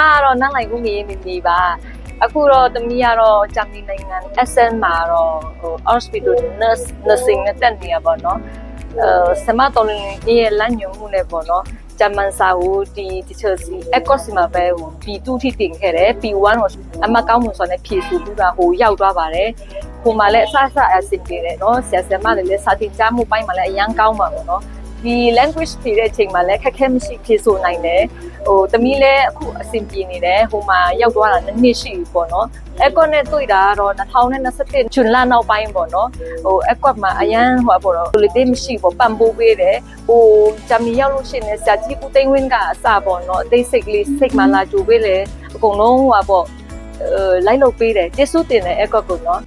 ကတော့နန်းလိုက်ဦးမီမီမီပါအခုတော့တမီးကတော့ဂျာမနီနိုင်ငံ SN မှာတော့ဟို hospital nurse nursing နဲ့တက်နေရပါတော့အဲဆမတော်လင်းရဲ့လမ်းညွှန်မှုနဲ့ပေါ့နော်ဂျမန်စာကိုဒီတီချာစီအကော့စီမှာပဲဟို B2 ထိတင်ခဲ့တယ် B1 ကိုအမကောင်းမှုဆိုတဲ့ဖြည့်ဆိုပြီးတာဟိုရောက်သွားပါတယ်ဟိုမှာလည်းအဆအဆအဆင်ပြေတယ်နော်ဆရာဆရာမတွေလည်းစာတင်ကြားမှုပိုင်းမှာလည်းအရန်ကောင်းပါဘူးနော် ဒီ language ဖြည့်တဲ့အချိန်မှာလည်းခက်ခဲမရှိဖြည့်ဆိုနိုင်တယ်ဟိုတမီးလည်းအခုအဆင်ပြေနေတယ်ဟိုမှာရောက်သွားတာနှစ်နှစ်ရှိပြီပေါ့နော်အကော့နဲ့တွေ့တာကတော့2021ဂျွန်လနောက်ပိုင်းပေါ့နော်ဟိုအကော့မှာအရန်ဟိုပေါ့နော်လေတေးမရှိပေါ့ပံ့ပိုးပေးတယ်ဟိုဂျာမနီရောက်လို့ရှိရင်ဆရာကြီးဦးသိန်းဝင်းကအစပေါ့နော်အသေးစိတ်ကလေးစိတ်မှလာကြိုပေးလေအကုန်လုံးဟိုပေါ့အဲလိုက်လုပ်ပေးတယ်ကျေးဇူးတင်တယ်အကော့ကိုနော်